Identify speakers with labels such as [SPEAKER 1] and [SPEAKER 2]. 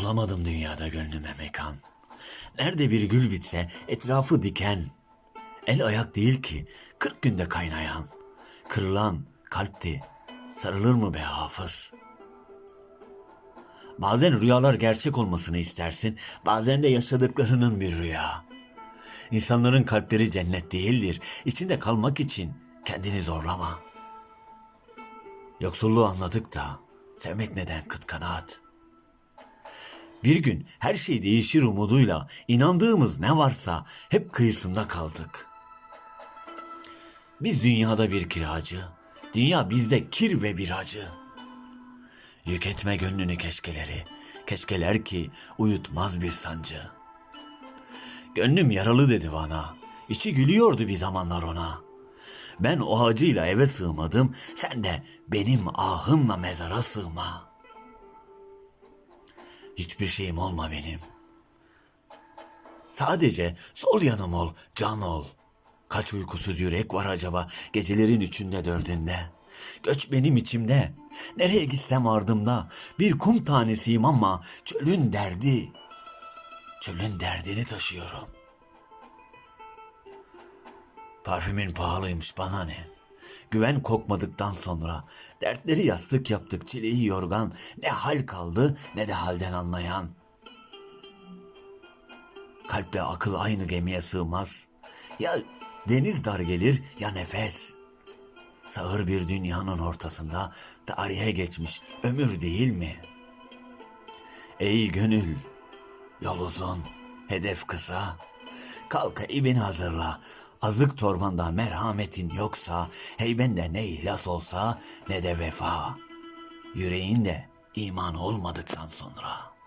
[SPEAKER 1] Bulamadım dünyada gönlüme mekan. Nerede bir gül bitse etrafı diken. El ayak değil ki kırk günde kaynayan. Kırılan kalpti. Sarılır mı be hafız? Bazen rüyalar gerçek olmasını istersin. Bazen de yaşadıklarının bir rüya. İnsanların kalpleri cennet değildir. İçinde kalmak için kendini zorlama. Yoksulluğu anladık da sevmek neden kıt kanaat. Bir gün her şey değişir umuduyla inandığımız ne varsa hep kıyısında kaldık. Biz dünyada bir kiracı, dünya bizde kir ve bir acı. Yük etme gönlünü keşkeleri, keşkeler ki uyutmaz bir sancı. Gönlüm yaralı dedi bana, içi gülüyordu bir zamanlar ona. Ben o acıyla eve sığmadım, sen de benim ahımla mezara sığma.'' Hiçbir şeyim olma benim. Sadece sol yanım ol, can ol. Kaç uykusuz yürek var acaba gecelerin üçünde dördünde. Göç benim içimde. Nereye gitsem ardımda. Bir kum tanesiyim ama çölün derdi. Çölün derdini taşıyorum. Parfümün pahalıymış bana ne? Güven kokmadıktan sonra dertleri yastık yaptık çileyi yorgan ne hal kaldı ne de halden anlayan. Kalple akıl aynı gemiye sığmaz. Ya deniz dar gelir ya nefes. Sağır bir dünyanın ortasında tarihe geçmiş ömür değil mi? Ey gönül, yol uzun, hedef kısa. Kalk ibini hazırla. Azık torbanda merhametin yoksa, heybende ne ihlas olsa ne de vefa. Yüreğinde iman olmadıktan sonra.''